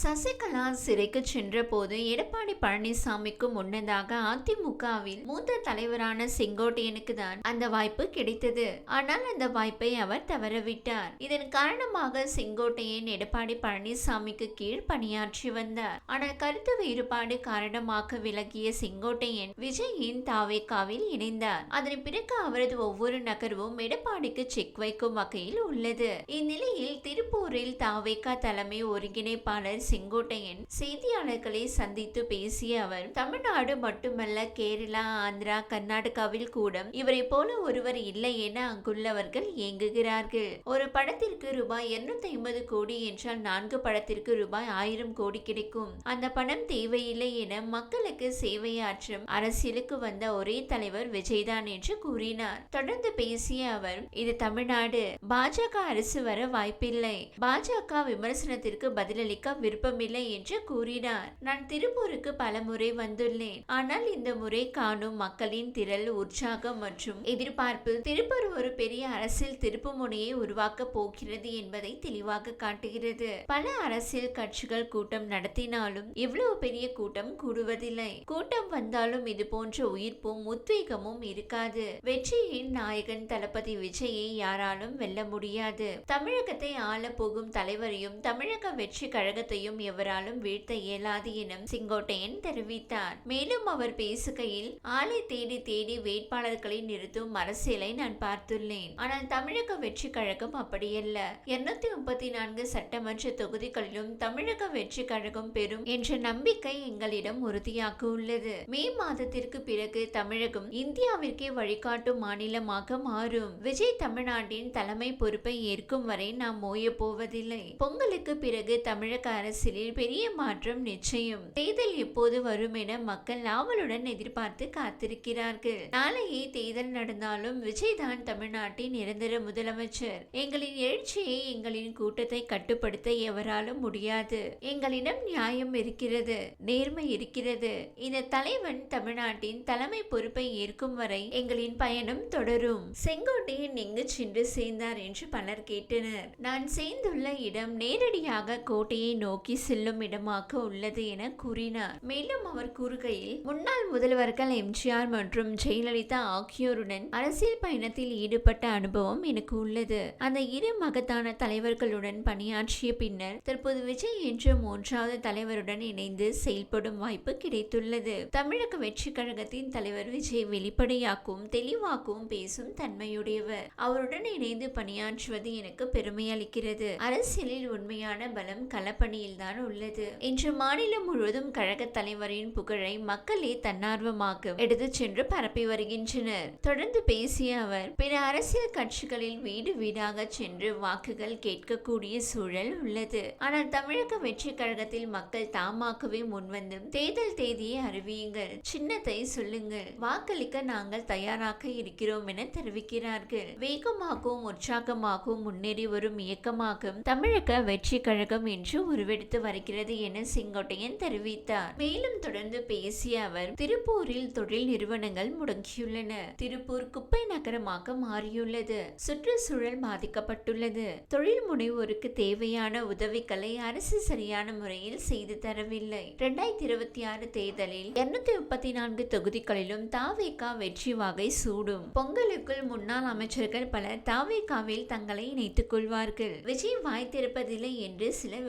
சசிகலா சிறைக்கு சென்றபோது எடப்பாடி பழனிசாமிக்கு முன்னதாக அதிமுகவில் மூத்த தலைவரான செங்கோட்டையனுக்கு தான் அந்த வாய்ப்பு கிடைத்தது. ஆனால் அந்த வாய்ப்பை அவர் தவறவிட்டார். இதன் காரணமாக செங்கோட்டையன் எடப்பாடி பழனிசாமிக்கு கீழ் பணியாற்றி வந்தார். ஆனால் கருத்து வேறுபாடு காரணமாக விலகிய செங்கோட்டையன் விஜயின் தாவேக்காவில் இணைந்தார். அதன் பிறகு அவரது ஒவ்வொரு நகர்வும் எடப்பாடிக்கு செக் வைக்கும் வகையில் உள்ளது. இந்நிலையில் திருப்பூரில் தாவேக்கா தலைமை ஒருங்கிணைப்பாளர் செங்கோட்டையன் செய்தியாளர்களை சந்தித்து பேசிய அவர் தமிழ்நாடு மட்டுமல்ல கேரளா ஆந்திரா கர்நாடகாவில் கூட இவரை போல ஒருவர் இல்லை என அங்குள்ளவர்கள் இயங்குகிறார்கள் ஒரு படத்திற்கு ரூபாய் 250 ஐம்பது கோடி என்றால் நான்கு படத்திற்கு ரூபாய் ஆயிரம் கோடி கிடைக்கும். அந்த பணம் தேவையில்லை என மக்களுக்கு சேவையாற்றும் அரசியலுக்கு வந்த ஒரே தலைவர் விஜய்தான் என்று கூறினார். தொடர்ந்து பேசிய அவர் இது தமிழ்நாடு. பாஜக அரசு வர வாய்ப்பில்லை. பாஜக விமர்சனத்திற்கு பதிலளிக்க விருப்பமில்லை என்று கூறினார். நான் திருப்பூருக்கு பல முறை வந்துள்ளேன். ஆனால் இந்த முறை காணும் மக்களின் திரள் உற்சாகம் மற்றும் எதிர்பார்ப்பு திருப்பூர் ஒரு பெரிய அரசியல் திருப்பு முனையை உருவாக்க போகிறது என்பதை தெளிவாக காட்டுகிறது. பல அரசியல் கட்சிகள் கூட்டம் நடத்தினாலும் இவ்வளவு பெரிய கூட்டம் கூடுவதில்லை. கூட்டம் வந்தாலும் இது போன்ற உயிர்ப்பும் உத்வேகமும் இருக்காது. வெற்றியின் நாயகன் தளபதி விஜயை யாராலும் வெல்ல முடியாது. தமிழகத்தை ஆள போகும் தலைவரையும் தமிழக வெற்றி கழகத்தையும் எவராலும் வீழ்த்த இயலாது எனும் செங்கோட்டையன் தெரிவித்தார். மேலும் அவர் பேசுகையில் ஆளை தேடி தேடி வேட்பாளர்களை நிறுத்தும் அரசியலை நான் பார்த்துள்ளேன். ஆனால் தமிழக வெற்றி கழகம் அப்படியல்ல. இருநூத்தி முப்பத்தி நான்கு சட்டமன்ற தொகுதிகளிலும் தமிழக வெற்றி கழகம் பெறும் என்ற நம்பிக்கை எங்களிடம் உறுதியாக உள்ளது மே மாதத்திற்கு பிறகு தமிழகம் இந்தியாவிற்கே வழிகாட்டும் மாநிலமாக மாறும். விஜய் தமிழ்நாட்டின் தலைமை பொறுப்பை ஏற்கும் வரை நாம் ஓய போவதில்லை. பொங்கலுக்கு பிறகு தமிழக அரசியலில் பெரிய மாற்றம் நிச்சயம். தேர்தல் எப்போது வரும் என மக்கள் ஆவலுடன் எதிர்பார்த்து காத்திருக்கிறார்கள். நாளையே தேர்தல் நடந்தாலும் விஜய் தான் தமிழ்நாட்டின் நிரந்தர முதலமைச்சர். எங்களின் எழுச்சியை எங்களின் கூட்டத்தை கட்டுப்படுத்த எவராலும் முடியாது. எங்களிடம் நியாயம் இருக்கிறது நேர்மை இருக்கிறது. இந்த தலைவன் தமிழ்நாட்டின் தலைமை பொறுப்பை ஏற்கும் வரை எங்களின் பயணம் தொடரும். செங்கோட்டையன் எங்கு சென்று சேர்ந்தார் என்று பலர் கேட்டனர். நான் சேர்ந்துள்ள இடம் நேரடியாக கோட்டையை நோக்கி செல்லும் இடமாக உள்ளது என கூறினார். மேலும் அவர் கூறுகையில் முன்னாள் முதல்வர்கள் எம்ஜிஆர் மற்றும் ஜெயலலிதா ஆகியோருடன் அரசியல் பயணத்தில் ஈடுபட்ட அனுபவம் எனக்கு உள்ளது. அந்த இரு மகத்தான தலைவர்களுடன் பணியாற்றிய பின்னர் தற்போது விஜய் என்ற மூன்றாவது தலைவருடன் இணைந்து செயல்படும் வாய்ப்பு கிடைத்துள்ளது. தமிழக வெற்றி கழகத்தின் தலைவர் விஜய் வெளிப்படையாகவும் தெளிவாகவும் பேசும் தன்மையுடையவர். அவருடன் இணைந்து பணியாற்றுவது எனக்கு பெருமை அளிக்கிறது. அரசியலில் உண்மையான பலம் களப்பணி நிலையில்தான் உள்ளது. இன்று மாநிலம் முழுவதும் கழக தலைவரின் புகழை மக்களே தன்னார்வமாக எடுத்து சென்று பரப்பி வருகின்றனர். தொடர்ந்து பேசிய அவர் பிற அரசியல் கட்சிகளில் வீடு வீடாக சென்று வாக்குகள் கேட்கக்கூடிய சூழல் உள்ளது. ஆனால் தமிழக வெற்றி கழகத்தில் மக்கள் தாமாகவே முன்வந்து தேர்தல் தேதியை அறிவியுங்கள். சின்னத்தை சொல்லுங்கள். வாக்களிக்க நாங்கள் தயாராக இருக்கிறோம் என தெரிவிக்கிறார்கள். வேகமாகவும் உற்சாகமாகவும் முன்னேறி வரும் இயக்கமாக தமிழக வெற்றி கழகம் என்று முடிவெடுத்து வருகிறது என செங்கோட்டையன் தெரிவித்தார். மேலும் தொடர்ந்து பேசிய அவர் திருப்பூரில் தொழில் நிறுவனங்கள் முடங்கியுள்ளன. திருப்பூர் குப்பை நகரமாக மாறியுள்ளது. சுற்றுச்சூழல் பாதிக்கப்பட்டுள்ளது. தொழில் முனைவோருக்கு தேவையான உதவிகளை அரசு சரியான முறையில் செய்து தரவில்லை. இரண்டாயிரத்தி இருபத்தி ஆறு தேர்தலில் இருநூத்தி முப்பத்தி நான்கு தொகுதிகளிலும் தாவேகா வெற்றி வாகை சூடும். பொங்கலுக்குள் முன்னாள் அமைச்சர்கள் பலர் தாவேகாவில் தங்களை இணைத்துக் கொள்வார்கள். விஜய் வாய்த்திருப்பதில்லை என்று என்று சிலர்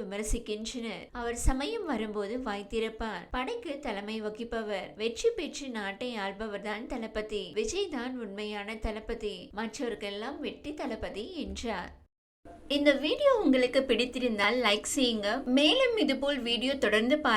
இருக்கின்றனர் அவர் சமயம் வரும்போது வாய்த்திருப்பார் படைக்கு தலைமை வகிப்பவர். வெற்றி பெற்று நாட்டை ஆள்பவர் தான் தளபதி. விஜய் தான் உண்மையான தளபதி. மற்றவர்களெல்லாம் வெட்டி தளபதி என்றார். இந்த வீடியோ உங்களுக்கு பிடித்திருந்தால் லைக் செய்யுங்க. மேலும் இதுபோல் வீடியோ தொடர்ந்து பார்க்க